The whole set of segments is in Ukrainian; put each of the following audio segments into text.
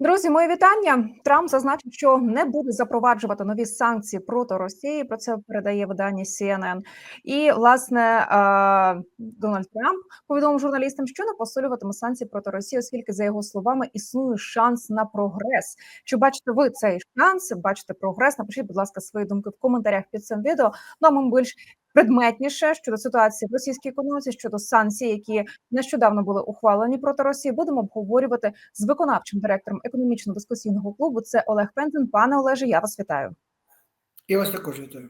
Друзі, мої вітання. Трамп зазначив, що не буде запроваджувати нові санкції проти Росії. Про це передає видання CNN. І власне е, Дональд Трамп повідомив журналістам, що не посилюватиме санкції проти Росії, оскільки за його словами існує шанс на прогрес. Чи бачите ви цей шанс? Бачите прогрес? Напишіть, будь ласка, свої думки в коментарях під цим відео. Ну а ми більш предметніше щодо ситуації в російській економіці, щодо санкцій, які нещодавно були ухвалені проти Росії, будемо обговорювати з виконавчим директором економічно-дискусійного клубу. Це Олег Пензен. Пане Олеже, я вас вітаю. Я вас також вітаю.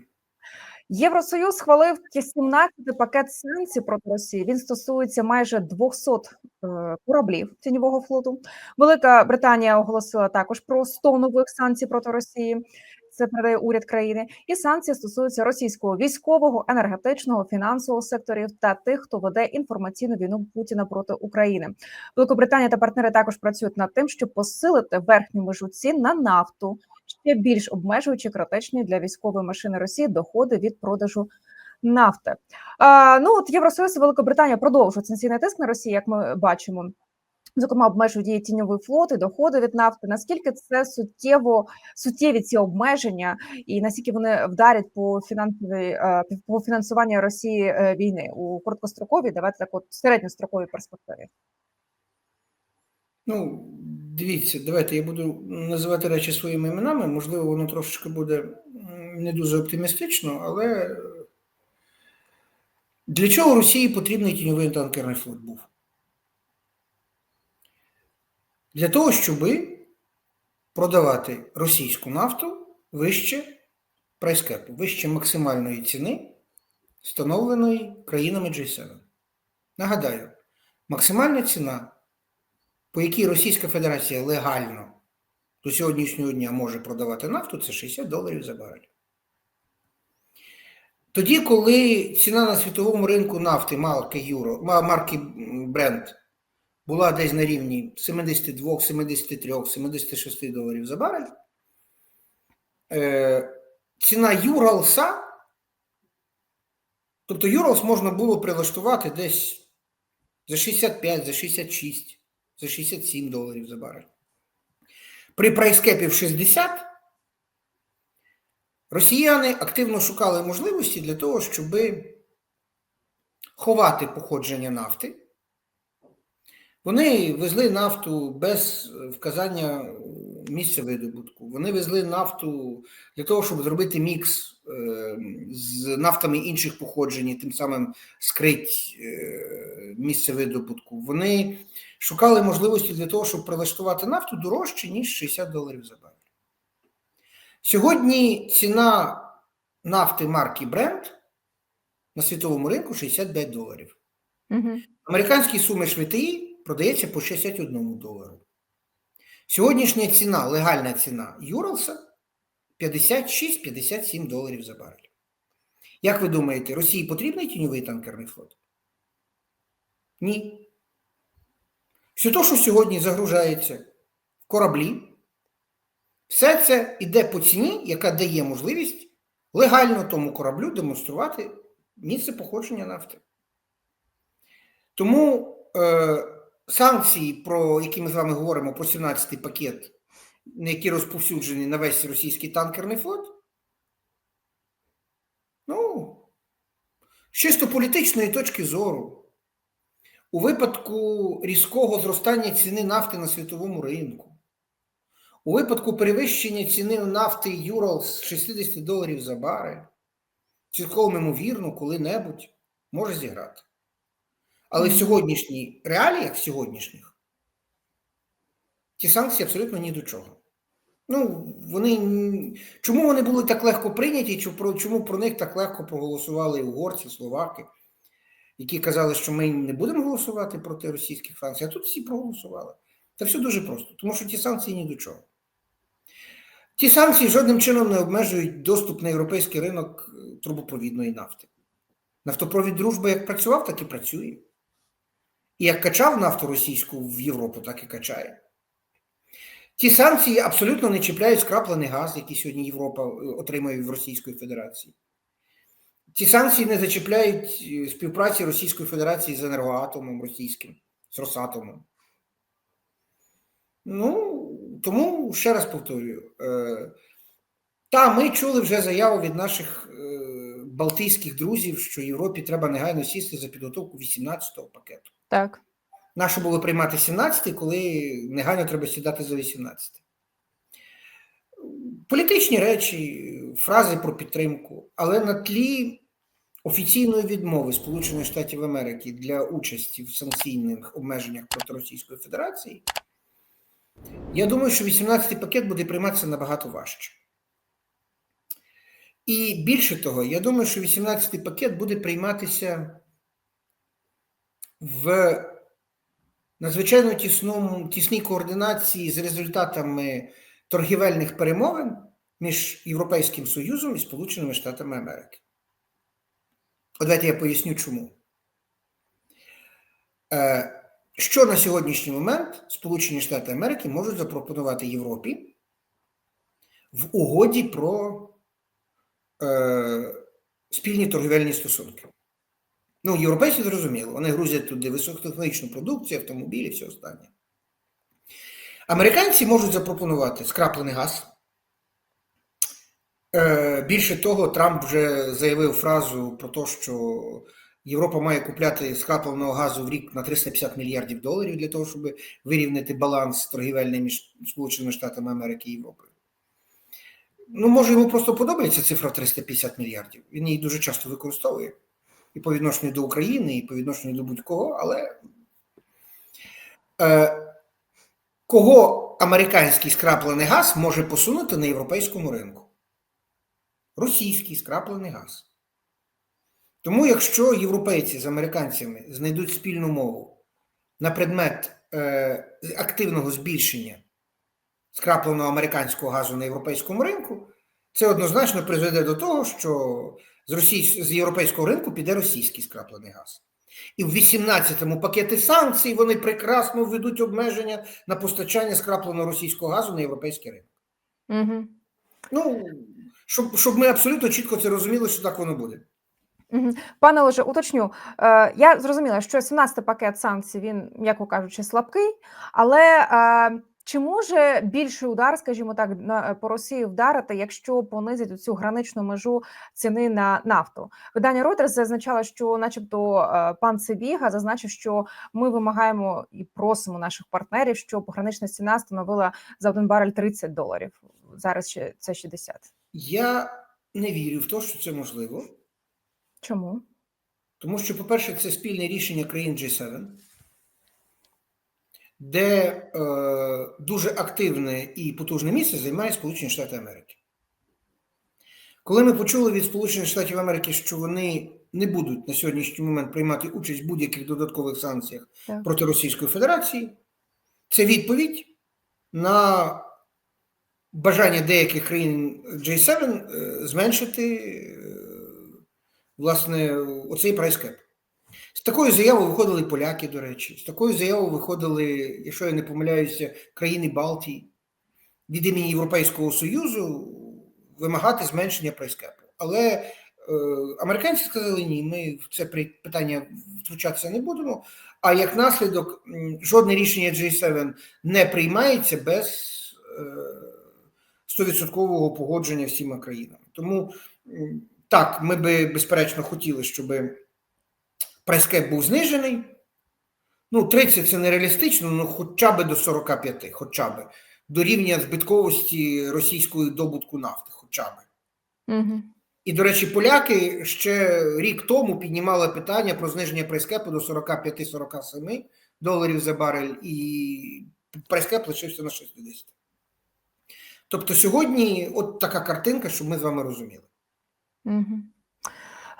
Євросоюз схвалив 17-й пакет санкцій проти Росії. Він стосується майже 200 е, кораблів тіньового флоту. Велика Британія оголосила також про 100 нових санкцій проти Росії. Це передає уряд країни, і санкції стосуються російського військового, енергетичного, фінансового секторів та тих, хто веде інформаційну війну Путіна проти України. Великобританія та партнери також працюють над тим, щоб посилити верхню межу цін на нафту, ще більш обмежуючи критичні для військової машини Росії доходи від продажу. Нафти а, ну от Євросоюз і Великобританія продовжують санкційний тиск на Росію, як ми бачимо. Зокрема, обмежують дії тіньовий флот і доходи від нафти. Наскільки це суттєво суттєві ці обмеження, і наскільки вони вдарять по фінансовій по фінансуванню Росії війни у короткостроковій, давайте так, от середньостроковій перспективі? Ну, дивіться, давайте я буду називати речі своїми іменами. Можливо, воно трошечки буде не дуже оптимістично, але для чого Росії потрібний тіньовий танкерний флот був? Для того, щоб продавати російську нафту вище прайскепу, вище максимальної ціни, встановленої країнами G7. Нагадаю, максимальна ціна, по якій Російська Федерація легально до сьогоднішнього дня може продавати нафту, це 60 доларів за барель. Тоді, коли ціна на світовому ринку нафти марки Юро, марки Brent була десь на рівні 72, 73, 76 доларів за барель. Е, ціна Юралса, тобто Юралс можна було прилаштувати десь за 65, за 66, за 67 доларів за барель. При прайскепі в 60 росіяни активно шукали можливості для того, щоб ховати походження нафти. Вони везли нафту без вказання місця видобутку. Вони везли нафту для того, щоб зробити мікс з нафтами інших походжень, і тим самим скрить місце видобутку. Вони шукали можливості для того, щоб прилаштувати нафту дорожче, ніж 60 доларів за барель. Сьогодні ціна нафти марки Brent на світовому ринку 65 доларів. Угу. Американський суміш ВТІ продається по 61 долару. Сьогоднішня ціна, легальна ціна Юралса 56-57 доларів за барель. Як ви думаєте, Росії потрібний тіньовий танкерний флот? Ні. Все те, що сьогодні загружається в кораблі, все це йде по ціні, яка дає можливість легально тому кораблю демонструвати місце походження нафти. Тому е, санкції, про які ми з вами говоримо, про 17-й пакет, який розповсюджений на весь російський танкерний флот, ну, з чисто політичної точки зору, у випадку різкого зростання ціни нафти на світовому ринку, у випадку перевищення ціни нафти Юрал з 60 доларів за барель, цілком ймовірно, коли-небудь може зіграти. Але в сьогоднішній реаліях в сьогоднішніх ті санкції абсолютно ні до чого. Ну, вони чому вони були так легко прийняті, чому про них так легко проголосували угорці, словаки, які казали, що ми не будемо голосувати проти російських санкцій, а тут всі проголосували. Це все дуже просто, тому що ті санкції ні до чого. Ті санкції жодним чином не обмежують доступ на європейський ринок трубопровідної нафти. Нафтопровід дружби як працював, так і працює. Як качав нафту російську в Європу, так і качає. Ті санкції абсолютно не чіпляють скраплений газ, який сьогодні Європа отримує в Російської Федерації. Ті санкції не зачіпляють співпраці Російської Федерації з енергоатомом російським, з Росатомом. Ну, тому ще раз повторюю: е, та ми чули вже заяву від наших е, балтійських друзів, що Європі треба негайно сісти за підготовку 18-го пакету. Так. Нащо було приймати 17-й, коли негайно треба сідати за 18-й? Політичні речі, фрази про підтримку, але на тлі офіційної відмови Сполучених Штатів Америки для участі в санкційних обмеженнях проти Російської Федерації, я думаю, що 18-й пакет буде прийматися набагато важче. І більше того, я думаю, що 18-й пакет буде прийматися в надзвичайно тісному, тісній координації з результатами торгівельних перемовин між Європейським Союзом і Сполученими Штатами Америки. От давайте я поясню чому. Е, Що на сьогоднішній момент Сполучені Штати Америки можуть запропонувати Європі в угоді про е, спільні торгівельні стосунки? Ну, європейці зрозуміло, вони грузять туди високотехнологічну продукцію, автомобілі, все останнє. Американці можуть запропонувати скраплений газ. Е, Більше того, Трамп вже заявив фразу про те, що Європа має купляти скрапленого газу в рік на 350 мільярдів доларів для того, щоб вирівняти баланс торгівельний між Сполученими Штатами Америки і Європою. Ну, може, йому просто подобається цифра 350 мільярдів. Він її дуже часто використовує і по відношенню до України, і по відношенню до будь-кого, але е, кого американський скраплений газ може посунути на європейському ринку? Російський скраплений газ. Тому, якщо європейці з американцями знайдуть спільну мову на предмет е, активного збільшення скрапленого американського газу на європейському ринку, це однозначно призведе до того, що з, російсь... з європейського ринку піде російський скраплений газ. І в 18-му пакеті санкцій вони прекрасно введуть обмеження на постачання скрапленого російського газу на європейський ринок. Угу. Ну, щоб, щоб ми абсолютно чітко це розуміли, що так воно буде. Угу. Пане Олеже, уточню. Е, я зрозуміла, що 17-й пакет санкцій він, м'яко кажучи, слабкий, але е, чи може більший удар, скажімо так, на по Росії вдарити, якщо понизить цю граничну межу ціни на нафту? Видання Reuters зазначало, що, начебто, е, пан Цибіга зазначив, що ми вимагаємо і просимо наших партнерів, щоб гранична ціна становила за один барель 30 доларів. Зараз ще це 60. Я не вірю в те, що це можливо. Чому? Тому що, по-перше, це спільне рішення країн G7, де е, дуже активне і потужне місце займає Сполучені Штати Америки. Коли ми почули від Сполучених Штатів Америки, що вони не будуть на сьогоднішній момент приймати участь в будь-яких додаткових санкціях Так. проти Російської Федерації, це відповідь на бажання деяких країн G7 е, зменшити е, власне оцей прайскеп. З такою заявою виходили поляки, до речі, з такою заявою виходили, якщо я не помиляюся, країни Балтії від імені Європейського Союзу вимагати зменшення прайскепу. Але е, американці сказали ні, ми в це питання втручатися не будемо. А як наслідок, жодне рішення G7 не приймається без е, 100% погодження всіма країнами. Тому так, ми би безперечно хотіли, щоб прайскеп був знижений. Ну, 30 це нереалістично, ну хоча б до 45, хоча б до рівня збитковості російської добутку нафти, хоча б. Угу. І, до речі, поляки ще рік тому піднімали питання про зниження прайскепу до 45-47 доларів за барель, і прайскеп лишився на 60. Тобто сьогодні от така картинка, щоб ми з вами розуміли. Угу.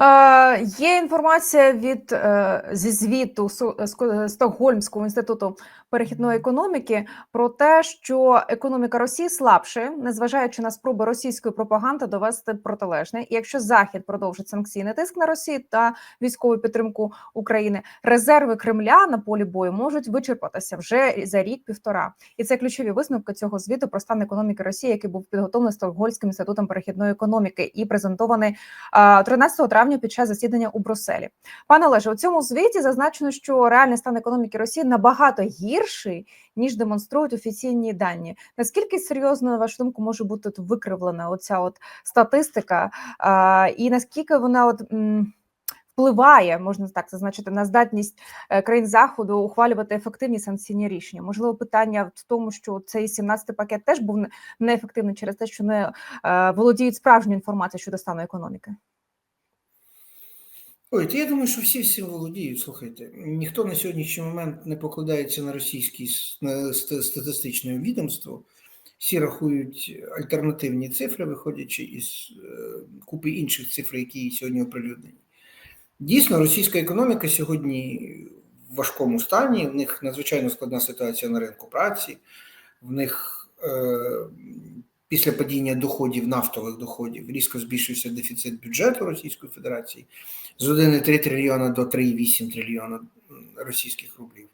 Е, є інформація від е, зі звіту Су- Стокгольмського інституту перехідної економіки про те, що економіка Росії слабше, незважаючи на спроби російської пропаганди довести протилежне. І якщо Захід продовжить санкційний тиск на Росію та військову підтримку України, резерви Кремля на полі бою можуть вичерпатися вже за рік-півтора. І це ключові висновки цього звіту про стан економіки Росії, який був підготовлений Стокгольмським інститутом перехідної економіки і презентований а, 13 травня під час засідання у Брюсселі. Пане Олеже, у цьому звіті зазначено, що реальний стан економіки Росії набагато гірший, гірший, ніж демонструють офіційні дані. Наскільки серйозно, на вашу думку, може бути тут викривлена оця от статистика, а, і наскільки вона от м, впливає, можна так зазначити, на здатність е, країн заходу ухвалювати ефективні санкційні рішення? Можливо, питання в тому, що цей 17-й пакет теж був неефективний через те, що не е, володіють справжньою інформацією щодо стану економіки. Ой, то я думаю, що всі всім володіють. Слухайте, ніхто на сьогоднішній момент не покладається на російське статистичне відомство. Всі рахують альтернативні цифри, виходячи із е, купи інших цифр, які сьогодні оприлюднені. Дійсно, російська економіка сьогодні в важкому стані. В них надзвичайно складна ситуація на ринку праці. В них е, після падіння доходів, нафтових доходів, різко збільшився дефіцит бюджету Російської Федерації з 1,3 трильйона до 3,8 трильйона російських рублів.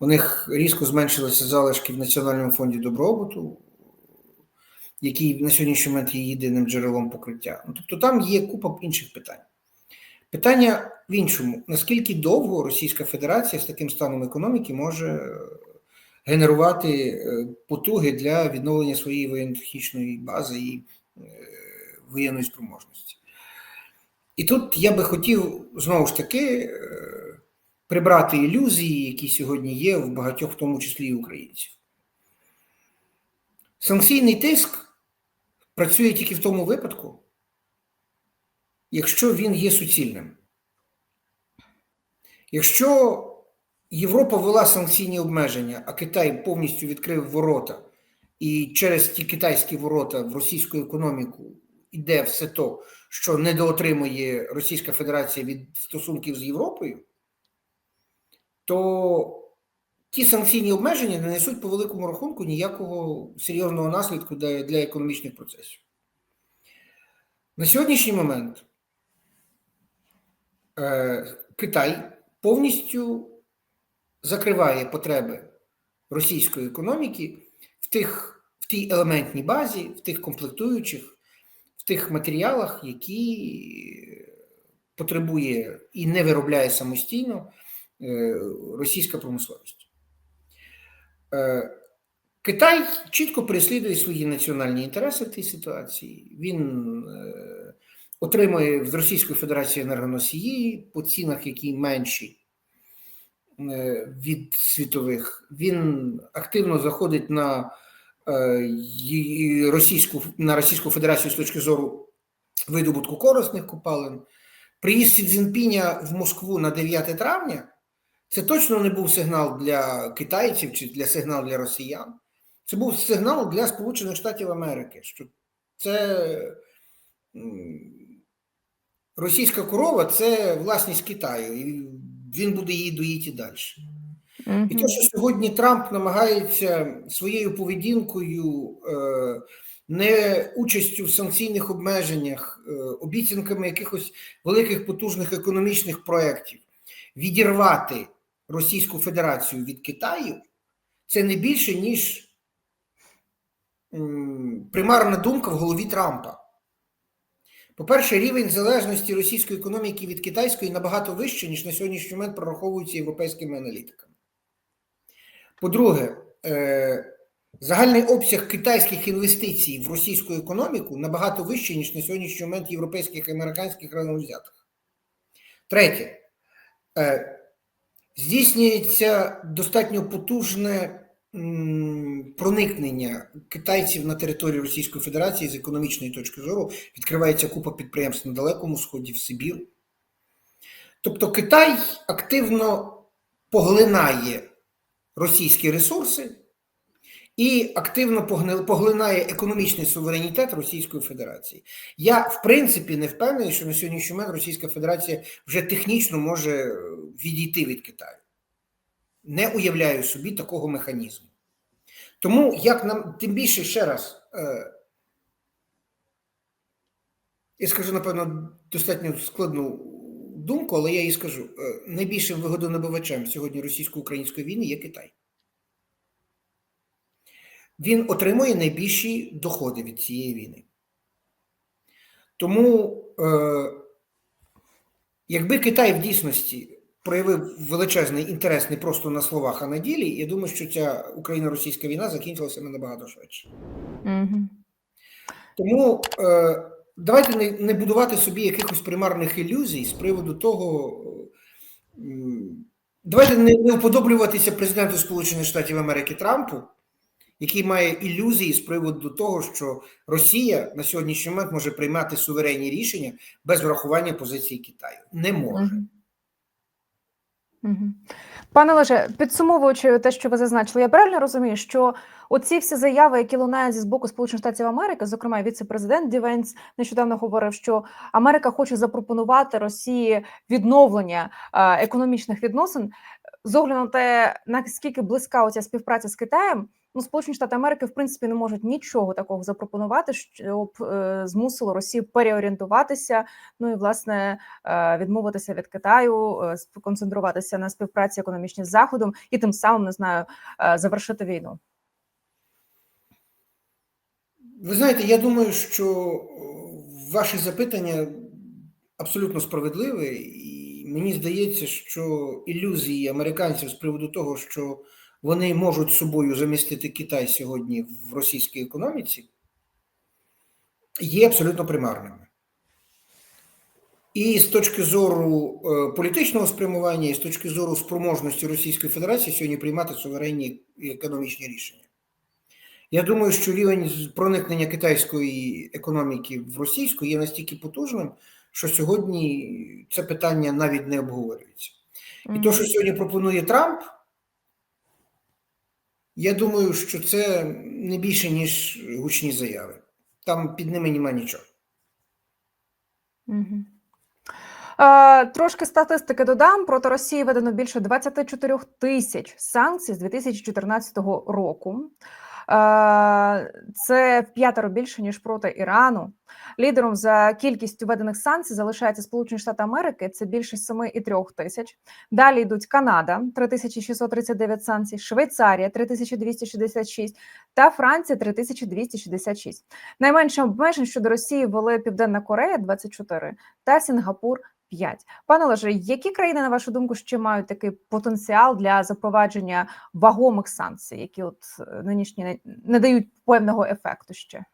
У них різко зменшилися залишки в Національному фонді добробуту, який на сьогоднішній момент є єдиним джерелом покриття. Ну, тобто там є купа інших питань. Питання в іншому: наскільки довго Російська Федерація з таким станом економіки може генерувати е, потуги для відновлення своєї воєнно-технічної бази і е, воєнної спроможності? І тут я би хотів знову ж таки е, прибрати ілюзії, які сьогодні є в багатьох, в тому числі і українців. Санкційний тиск працює тільки в тому випадку, якщо він є суцільним. Якщо Європа ввела санкційні обмеження, а Китай повністю відкрив ворота, і через ті китайські ворота в російську економіку йде все то, що недоотримує Російська Федерація від стосунків з Європою, то ті санкційні обмеження не несуть по великому рахунку ніякого серйозного наслідку для, економічних процесів. На сьогоднішній момент е, Китай повністю закриває потреби російської економіки в тих в тій елементній базі, в тих комплектуючих, в тих матеріалах, які потребує і не виробляє самостійно е, російська промисловість. Е, Китай чітко переслідує свої національні інтереси в тій ситуації. Він е, отримує з Російської Федерації енергоносії по цінах, які менші від світових. Він активно заходить на е, російську, на Російську Федерацію з точки зору видобутку корисних копалин. Приїзд Сі Цзіньпіня в Москву на 9 травня це точно не був сигнал для китайців чи для сигнал для росіян. Це був сигнал для Сполучених Штатів Америки, що це російська корова це власність Китаю, і він буде її доїти далі. І те, що сьогодні Трамп намагається своєю поведінкою, е, не участю в санкційних обмеженнях, е, обіцянками якихось великих потужних економічних проєктів відірвати Російську Федерацію від Китаю, це не більше, ніж примарна думка в голові Трампа. По-перше, рівень залежності російської економіки від китайської набагато вищий, ніж на сьогоднішній момент прораховується європейськими аналітиками. По-друге, е, загальний обсяг китайських інвестицій в російську економіку набагато вищий, ніж на сьогоднішній момент європейських і американських разом взятих. Третє, е, здійснюється достатньо потужне проникнення китайців на територію Російської Федерації з економічної точки зору. Відкривається купа підприємств на Далекому Сході, в Сибіру. Тобто Китай активно поглинає російські ресурси і активно поглинає економічний суверенітет Російської Федерації. Я, в принципі, не впевнений, що на сьогоднішній момент Російська Федерація вже технічно може е, відійти від Китаю. Не уявляю собі такого механізму. Тому, як нам, тим більше ще раз, е, я скажу, напевно, достатньо складну думку, але я її скажу. Е, Найбільшим вигодонабувачем сьогодні російсько-української війни є Китай. Він отримує найбільші доходи від цієї війни. Тому, е, якби Китай в дійсності проявив величезний інтерес не просто на словах, а на ділі. Я думаю, що ця Україно-російська війна закінчилася набагато швидше. Угу. Тому е, давайте не, не будувати собі якихось примарних ілюзій з приводу того. е, Давайте не, не уподоблюватися президенту Сполучених Штатів Америки Трампу, який має ілюзії з приводу того, що Росія на сьогоднішній момент може приймати суверенні рішення без врахування позиції Китаю. Не може. Пане Леже, підсумовуючи те, що ви зазначили, я правильно розумію, що оці всі заяви, які лунають з боку Сполучених Штатів Америки, зокрема віце-президент Дівенс нещодавно говорив, що Америка хоче запропонувати Росії відновлення е, економічних відносин з огляду на те, наскільки близька оця співпраця з Китаєм. Ну, Сполучені Штати Америки в принципі не можуть нічого такого запропонувати, щоб е, змусило Росію переорієнтуватися. Ну і власне е, відмовитися від Китаю, е, сконцентруватися на співпраці економічній з заходом і тим самим не знаю е, завершити війну. Ви знаєте, я думаю, що ваші запитання абсолютно справедливе, і мені здається, що ілюзії американців з приводу того, що вони можуть собою замістити Китай сьогодні в російській економіці, є абсолютно примарними. І з точки зору е, політичного спрямування, і з точки зору спроможності Російської Федерації сьогодні приймати суверенні економічні рішення. Я думаю, що рівень проникнення китайської економіки в російську є настільки потужним, що сьогодні це питання навіть не обговорюється. І те, що сьогодні пропонує Трамп, я думаю, що це не більше, ніж гучні заяви. Там під ними нема нічого. Угу. Трошки статистики додам. Проти Росії введено більше 24 тисяч санкцій з 2014 року. Це в п'ятеро більше ніж проти Ірану. Лідером за кількістю введених санкцій залишається Сполучені Штати Америки. Це більше 7,3 тисяч. Далі йдуть Канада 3639 санкцій, Швейцарія 3266 та Франція 3266. Найменше обмежень щодо Росії ввели Південна Корея 24 та Сінгапур 5. Пане Леже, які країни, на вашу думку, ще мають такий потенціал для запровадження вагомих санкцій, які от нинішні не, не дають певного ефекту ще?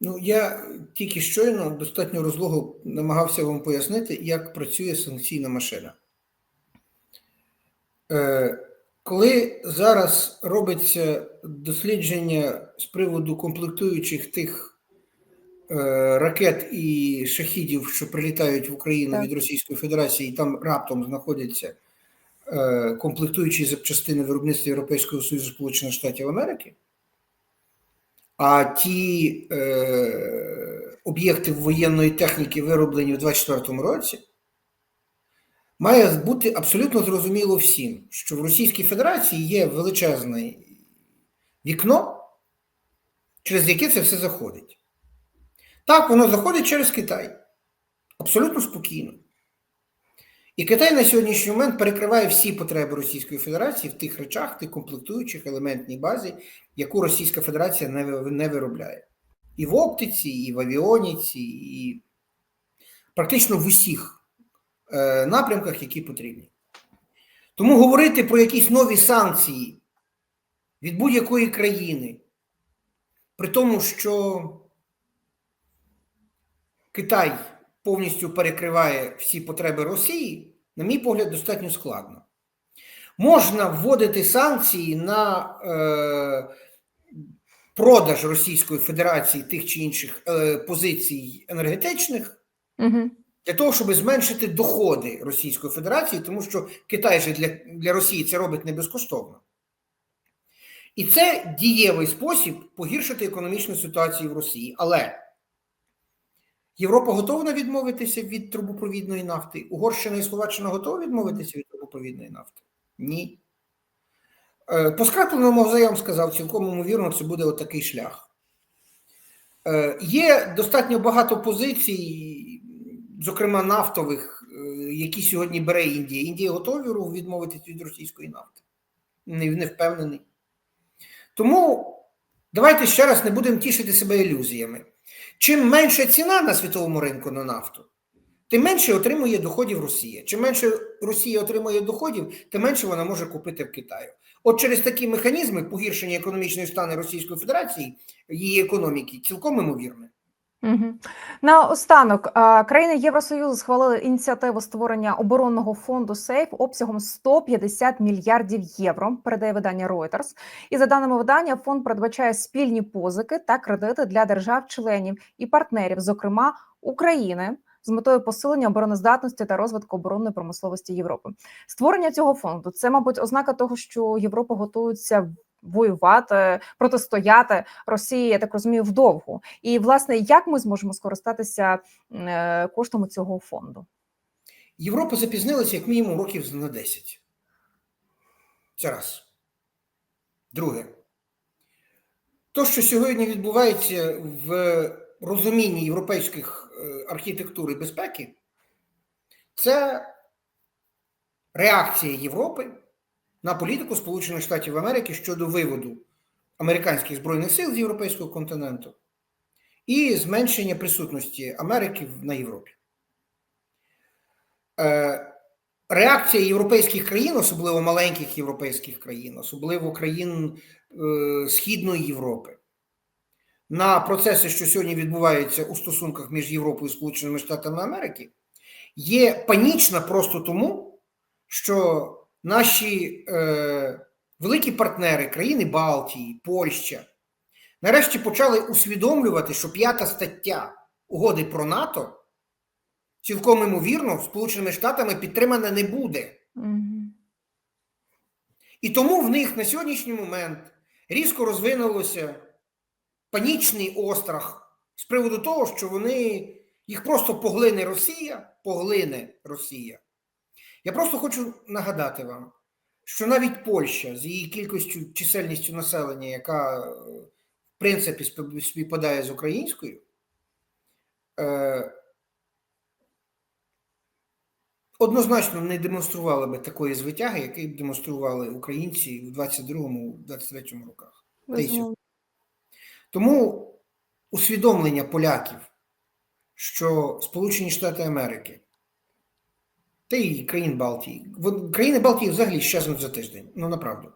Ну, я тільки щойно достатньо розлого намагався вам пояснити, як працює санкційна машина. Е, коли зараз робиться дослідження з приводу комплектуючих тих ракет і шахідів, що прилітають в Україну Так. від Російської Федерації, і там раптом знаходяться е, комплектуючі запчастини виробництва Європейського Союзу Сполучених Штатів Америки, а ті е, об'єкти воєнної техніки вироблені в 2024 році, має бути абсолютно зрозуміло всім, що в Російській Федерації є величезне вікно, через яке це все заходить. Так, воно заходить через Китай. Абсолютно спокійно. І Китай на сьогоднішній момент перекриває всі потреби Російської Федерації в тих речах, тих комплектуючих елементній базі, яку Російська Федерація не, виробляє. І в оптиці, і в авіоніці, і практично в усіх е, напрямках, які потрібні. Тому говорити про якісь нові санкції від будь-якої країни, при тому, що Китай повністю перекриває всі потреби Росії, на мій погляд, достатньо складно. Можна вводити санкції на е, продаж Російської Федерації тих чи інших е, позицій енергетичних Угу. для того, щоб зменшити доходи Російської Федерації, тому що Китай же для, для Росії це робить не безкоштовно. І це дієвий спосіб погіршити економічну ситуацію в Росії. Але Європа готова відмовитися від трубопровідної нафти. Угорщина і Словаччина готові відмовитися від трубопровідної нафти? Ні. Е, По скрапленому я вам сказав, цілком ймовірно, це буде отакий шлях. Е, Є достатньо багато позицій, зокрема нафтових, е, які сьогодні бере Індія. Індія готова відмовитися від російської нафти. Не впевнений. Тому давайте ще раз не будемо тішити себе ілюзіями. Чим менша ціна на світовому ринку на нафту, тим менше отримує доходів Росія. Чим менше Росія отримує доходів, тим менше вона може купити в Китаю. От через такі механізми погіршення економічної стану Російської Федерації, її економіки, цілком імовірне. Угу. Наостанок а, країни Євросоюзу схвалили ініціативу створення оборонного фонду сейф обсягом 150 мільярдів євро. Передає видання Reuters. І за даними видання, фонд передбачає спільні позики та кредити для держав-членів і партнерів, зокрема України. З метою посилення обороноздатності та розвитку оборонної промисловості Європи, створення цього фонду це, мабуть, ознака того, що Європа готується воювати, протистояти Росії, я так розумію, вдовгу. І власне, як ми зможемо скористатися е, коштами цього фонду? Європа запізнилася як мінімум років на 10. Це раз. Друге. То, що сьогодні відбувається в розумінні європейських е, архітектур і безпеки, це реакція Європи на політику Сполучених Штатів Америки щодо виводу американських збройних сил з європейського континенту і зменшення присутності Америки на Європі. Е, Реакція європейських країн, особливо маленьких європейських країн, особливо країн е, Східної Європи, на процеси, що сьогодні відбуваються у стосунках між Європою і Сполученими Штатами Америки, є панічна просто тому, що наші е, великі партнери, країни Балтії, Польща, нарешті почали усвідомлювати, що п'ята стаття угоди про НАТО цілком імовірно Сполученими Штатами підтримана не буде. Угу. І тому в них на сьогоднішній момент різко розвинулося панічний острах з приводу того, що вони їх просто поглине Росія, поглине Росія. Я просто хочу нагадати вам, що навіть Польща з її кількістю чисельністю населення, яка е, в принципі спів- співпадає з українською, е, однозначно не демонстрували би такої звитяги, які б демонстрували українці в 22-23 роках. Тому усвідомлення поляків, що Сполучені Штати Америки та й країн Балтії, країни Балтії взагалі щезнуть за тиждень, ну направду.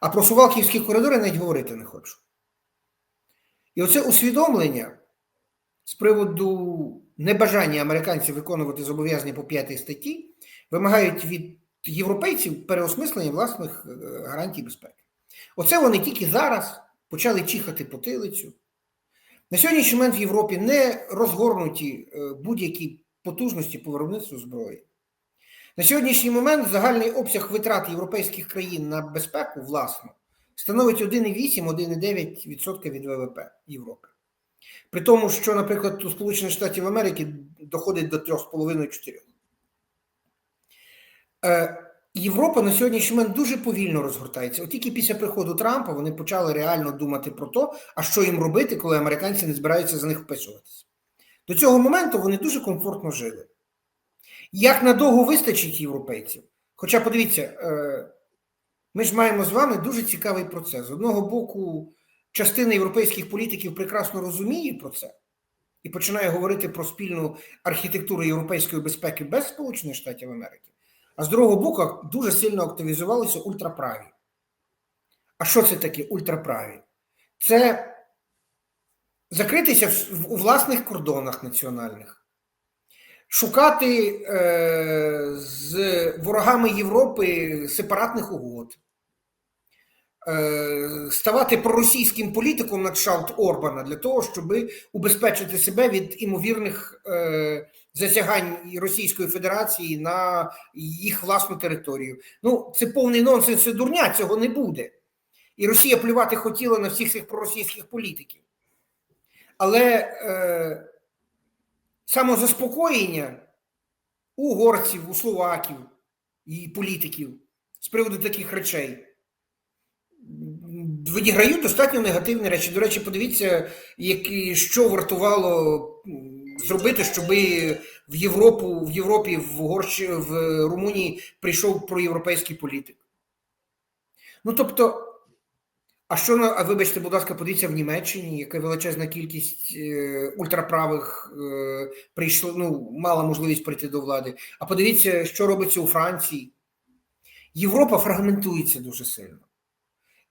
А про Сувалківські коридори навіть говорити не хочу. І оце усвідомлення з приводу небажання американців виконувати зобов'язання по п'ятій статті вимагають від європейців переосмислення власних е, гарантій безпеки. Оце вони тільки зараз почали чихати потилицю. На сьогоднішній момент в Європі не розгорнуті е, будь-які потужності по виробництву зброї. На сьогоднішній момент загальний обсяг витрат європейських країн на безпеку власну становить 1,8-1,9% від ВВП Європи. При тому, що, наприклад, у Сполучених Штатів Америки доходить до 3,5-4. Е, Європа на сьогоднішній момент дуже повільно розгортається. От тільки після приходу Трампа вони почали реально думати про те, а що їм робити, коли американці не збираються за них вписуватися. До цього моменту вони дуже комфортно жили. Як надовго вистачить європейців? Хоча, подивіться, е, ми ж маємо з вами дуже цікавий процес. З одного боку, частина європейських політиків прекрасно розуміє про це і починає говорити про спільну архітектуру європейської безпеки без Сполучених Штатів Америки. А з другого боку, дуже сильно активізувалися ультраправі. А що це таке ультраправі? Це закритися в- у власних кордонах національних, шукати е, з ворогами Європи сепаратних угод, е, ставати проросійським політиком на кшалт Орбана для того, щоб убезпечити себе від імовірних е, засягань Російської Федерації на їх власну територію. Ну, це повний нонсенс і дурня, цього не буде. І Росія плювати хотіла на всіх цих проросійських політиків. Але е, самозаспокоєння угорців, у словаків і політиків з приводу таких речей відіграють достатньо негативні речі. До речі, подивіться, які, що вартувало зробити, щоб в Європу, в Європі, в Угорщі, в Румунії прийшов проєвропейський політик. Ну тобто, А що на а вибачте, будь ласка, подивіться в Німеччині, яка величезна кількість е, ультраправих е, прийшло, ну, мала можливість прийти до влади. А подивіться, що робиться у Франції. Європа фрагментується дуже сильно.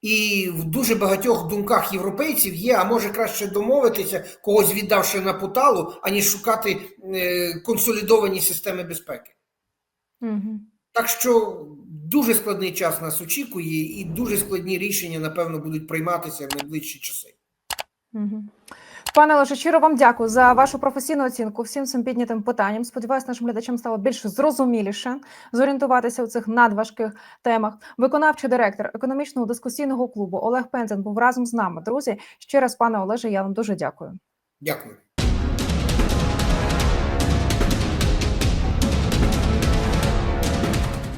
І в дуже багатьох думках європейців є, а може краще домовитися, когось віддавши на поталу, аніж шукати е, консолідовані системи безпеки. Угу. Так що дуже складний час нас очікує, і дуже складні рішення, напевно, будуть прийматися в найближчі часи. Угу. Пане Олеже, щиро вам дякую за вашу професійну оцінку всім цим піднятим питанням. Сподіваюсь, нашим глядачам стало більш зрозуміліше зорієнтуватися у цих надважких темах. Виконавчий директор економічного дискусійного клубу Олег Пензен був разом з нами. Друзі, ще раз, пане Олеже, я вам дуже дякую. Дякую.